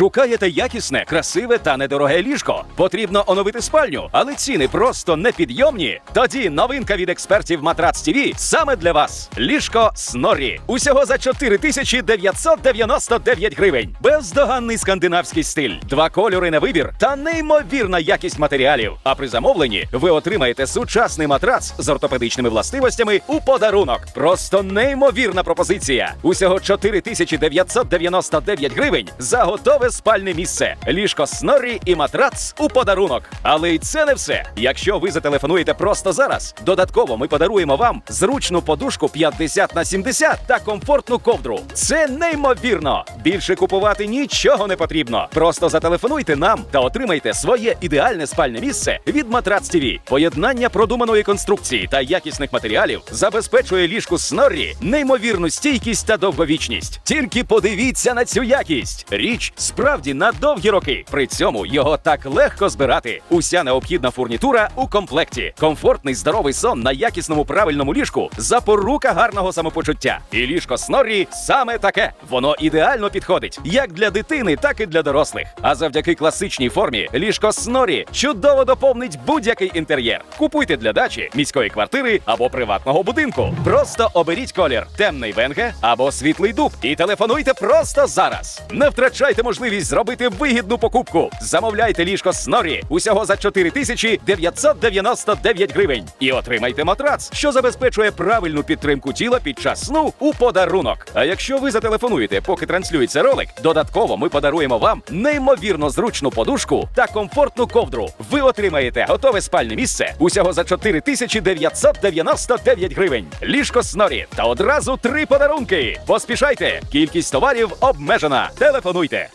Шукаєте якісне, красиве та недороге ліжко. Потрібно оновити спальню, але ціни просто непідйомні. Тоді новинка від експертів Матрац ТВ саме для вас. Ліжко Сноррі. Усього за 4999 гривень. Бездоганний скандинавський стиль, два кольори на вибір та неймовірна якість матеріалів. А при замовленні ви отримаєте сучасний матрац з ортопедичними властивостями у подарунок. Просто неймовірна пропозиція. Усього 4999 гривень за готове спальне місце. Ліжко Сноррі і матрац у подарунок. Але й це не все. Якщо ви зателефонуєте просто зараз, додатково ми подаруємо вам зручну подушку 50 на 70 та комфортну ковдру. Це неймовірно. Більше купувати нічого не потрібно. Просто зателефонуйте нам та отримайте своє ідеальне спальне місце від Матрац ТВ. Поєднання продуманої конструкції та якісних матеріалів забезпечує ліжку Сноррі неймовірну стійкість та довговічність. Тільки подивіться на цю якість. Річ справді на довгі роки. При цьому його так легко збирати. Уся необхідна фурнітура у комплекті. Комфортний здоровий сон на якісному правильному ліжку запорука гарного самопочуття. І ліжко Сноррі саме таке. Воно ідеально підходить як для дитини, так і для дорослих. А завдяки класичній формі ліжко Сноррі чудово доповнить будь-який інтер'єр. Купуйте для дачі, міської квартири або приватного будинку. Просто оберіть колір темний венге або світлий дуб і телефонуйте просто зараз. Не втрачайте можливість зробити вигідну покупку. Замовляйте ліжко Сноррі усього за 4999 гривень і отримайте матрац, що забезпечує правильну підтримку тіла під час сну у подарунок. А якщо ви зателефонуєте, поки транслюється ролик, додатково ми подаруємо вам неймовірно зручну подушку та комфортну ковдру. Ви отримаєте готове спальне місце усього за 4999 гривень. Ліжко Сноррі та одразу три подарунки. Поспішайте! Кількість товарів обмежена. Телефонуйте.